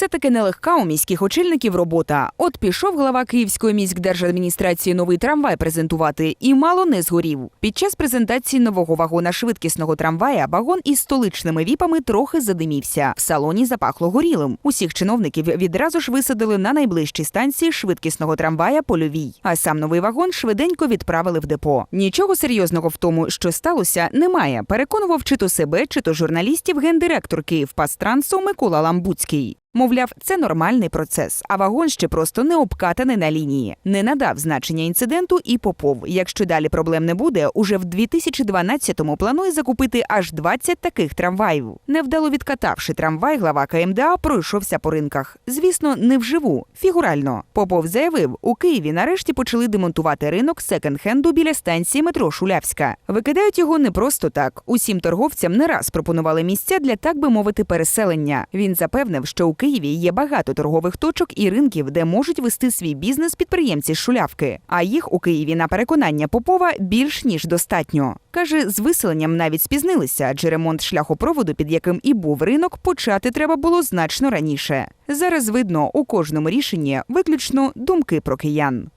все таки нелегка у міських очільників робота. От пішов глава Київської міськдержадміністрації новий трамвай презентувати і мало не згорів. Під час презентації нового вагона швидкісного трамвая вагон із столичними віпами трохи задимівся. В салоні запахло горілим. Усіх чиновників відразу ж висадили на найближчій станції швидкісного трамвая польовій. А сам новий вагон швиденько відправили в депо. Нічого серйозного в тому, що сталося, немає. Переконував чи то себе, чи то журналістів гендиректор Київпастрансу Микола Ламбуцький. Мовляв, це нормальний процес, а вагон ще просто не обкатаний на лінії. Не надав значення інциденту і Попов. Якщо далі проблем не буде, уже в 2012-му планує закупити аж 20 таких трамваїв. Невдало відкатавши трамвай, глава КМДА пройшовся по ринках. Звісно, не вживу, фігурально. Попов заявив, у Києві нарешті почали демонтувати ринок секонд-хенду біля станції метро Шулявська. Викидають його не просто так. Усім торговцям не раз пропонували місця для так би мовити переселення. Він запевнив, що у Києві є багато торгових точок і ринків, де можуть вести свій бізнес підприємці з шулявки. А їх у Києві на переконання Попова більш ніж достатньо. Каже, з виселенням навіть спізнилися, адже ремонт шляхопроводу, під яким і був ринок, почати треба було значно раніше. Зараз видно у кожному рішенні виключно думки про киян.